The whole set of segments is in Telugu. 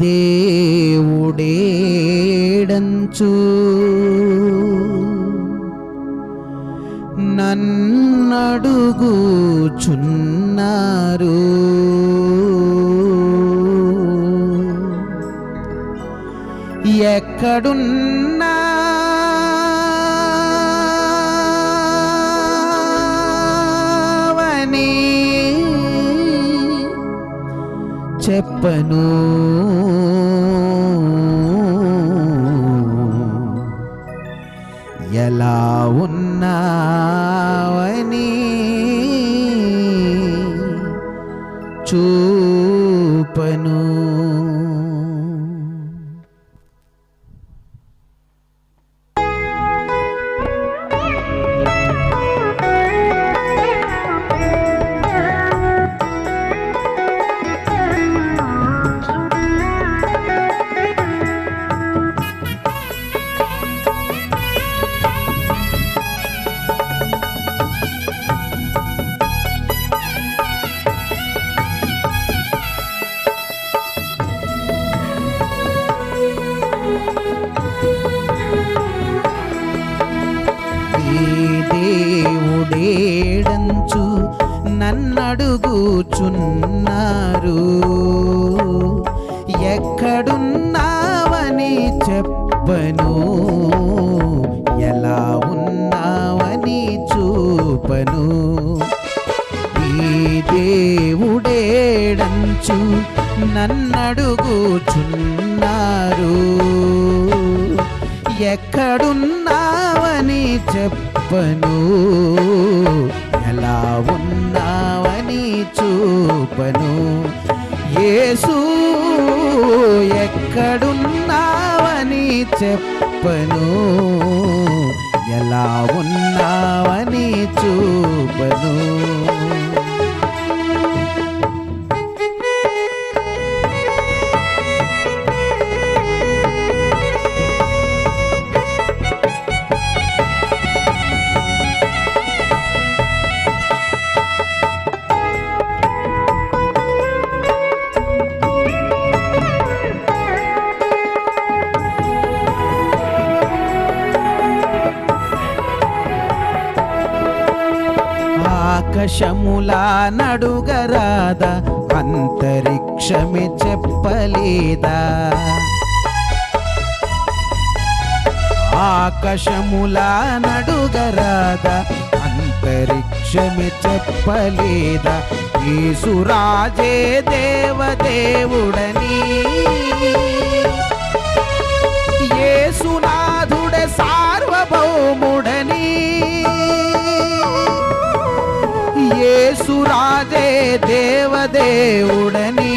దేవుడేడంచు. నన్నడుగుచున్నారు. ఎక్కడున్నా? చెప్పను. నన్నడుగుచున్నారు. ఎక్కడున్నావని చెప్పను ఎలా ఉన్నావని చూపను. ఈ దేవుడేడంచు నన్నడుగుచున్నారు. ఎక్కడున్నావని చెప్పను చూపను యేసు ఎక్కడున్నావని చెప్పను. ఎలా ఉన్నావని చూపను. ఆకాశములా నడుగరాదా? అంతరిక్షమే చెప్పలేదా? ఆకాశములా నడుగరాదా? అంతరిక్షమే చెప్పలేదా? ఈసురాజే దేవదేవుడని. యేసునాథుడే సార్వభౌముడ. రాజే దేవదేవుడని.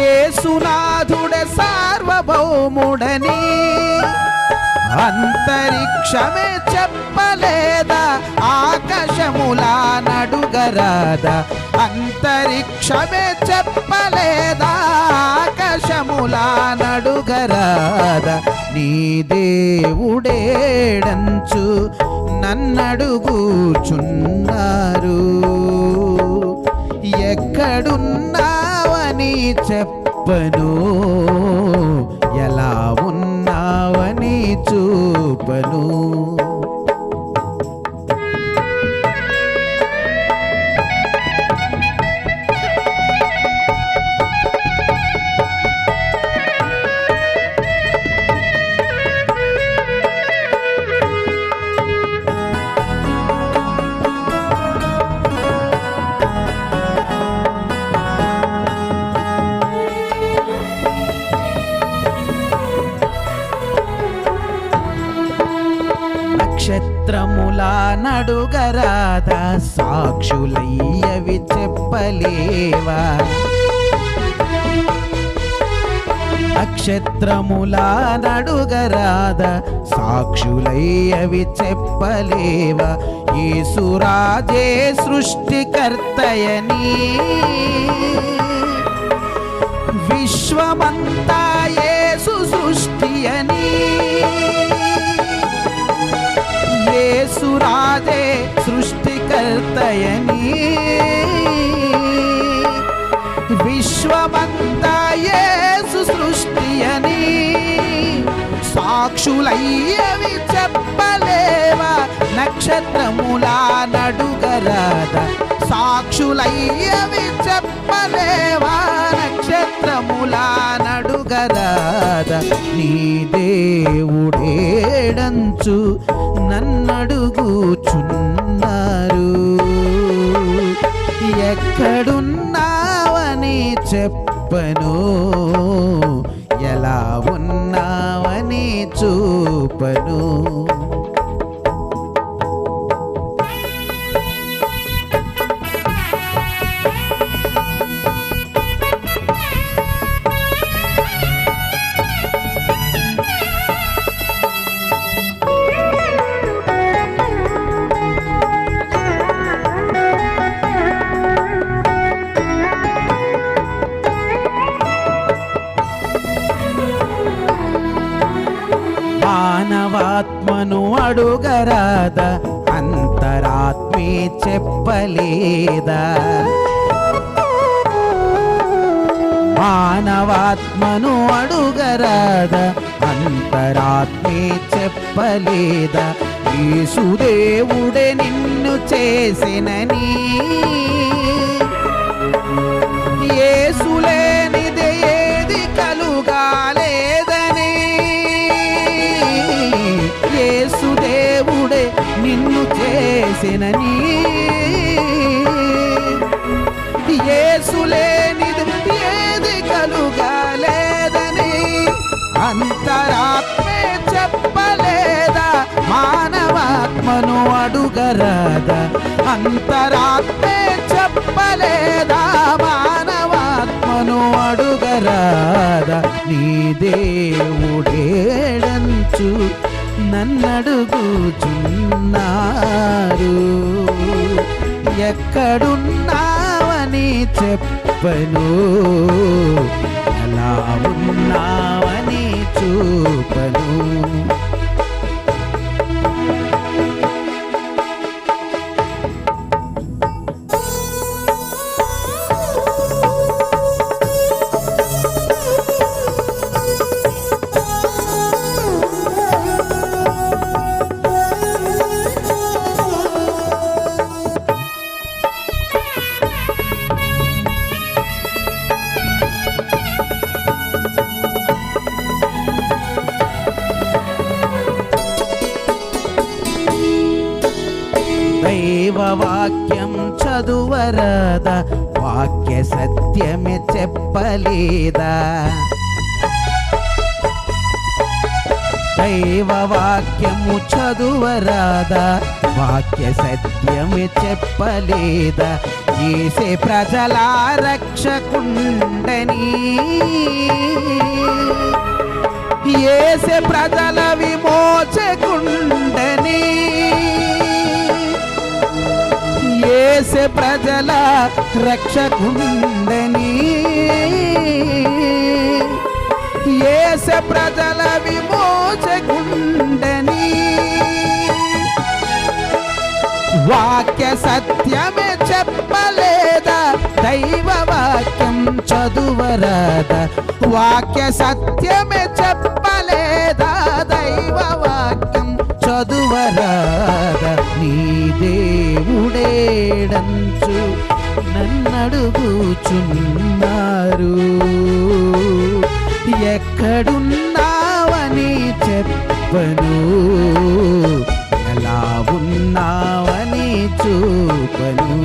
యేసునాథుడే సార్వభౌముడని. అంతరిక్షమే చెప్పలేదా ఆకాశములా నడుగరాదా. అంతరిక్షమే చెప్పలేదా ఆకాశములా నడుగరాదా. నీ దేవుడేడంచు నన్నడుగుచున్నారు. ఎక్కడున్నావని చెప్పను ఎలా ఉన్నావని చూపను. నడుగరాదా సాక్షులయ్యవి చెప్పలేవా? నక్షత్రములా నడుగరాద? సాక్షులయ్యవి చెప్పలేవా? యేసురాజే సృష్టికర్తయని విశ్వమంతా యేసు రాజే సృష్టికర్తయని విశ్వమంతయేసు సృష్టి అని సాక్షులయ్యవి చెప్పలేవా నక్షత్రములా నడుగరాద. సాక్షులయ్యవి చెప్ప దేవుడేడంచు నన్నడుగుచున్నారు. ఎక్కడున్నావని చెప్పను. ఎలా ఉన్నావని చూ రాధ అంతరాత్మే చెప్పలేదా? మానవాత్మను అడుగరాద అంతరాత్మే చెప్పలేదా? యేసుదేవుడే నిన్ను చేసినని ఏ మానవాత్మను అడుగరాదా? అంతరాత్మే చెప్పలేదా? మానవాత్మను అడుగరాదా? నీ దేవుడేడంచు నన్నడుగుచున్నారు ఎక్కడున్నావని చెప్పను. ఎలా ఉన్నావని చూపను. వాక్యం చదువరద వాక్య సత్యమే చెప్పలేదా దైవ వాక్యము చదువరాదా వాక్య సత్యమే చెప్పలేదా చేసే ప్రజల రక్షకుండని ఏసే ప్రజల విమోచకుండని ఏసే ప్రజల రక్షకుండని. ఏస ప్రజల విమోచకుండని. వాక్య సత్యమే చెప్పలేదా? దైవ వాక్యం చదువరాదా? వాక్య సత్యమే చెప్ప అడుగుచున్నారు ఎక్కడున్నావని చెప్పను. ఎలా ఉన్నావని చూపను.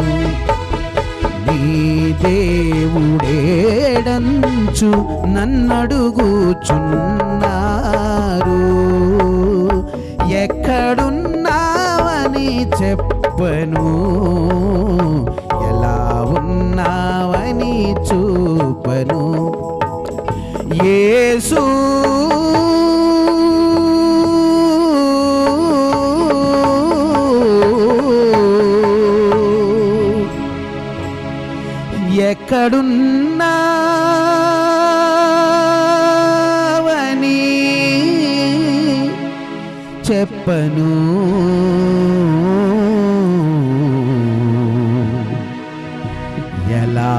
నీ దేవుడేడంచు నన్నడుగుచున్నారు. ఎక్కడున్నావని చెప్పను. ఉన్నావని చూపను. యేసు ఎక్కడున్నావని చెప్పను. ఎలా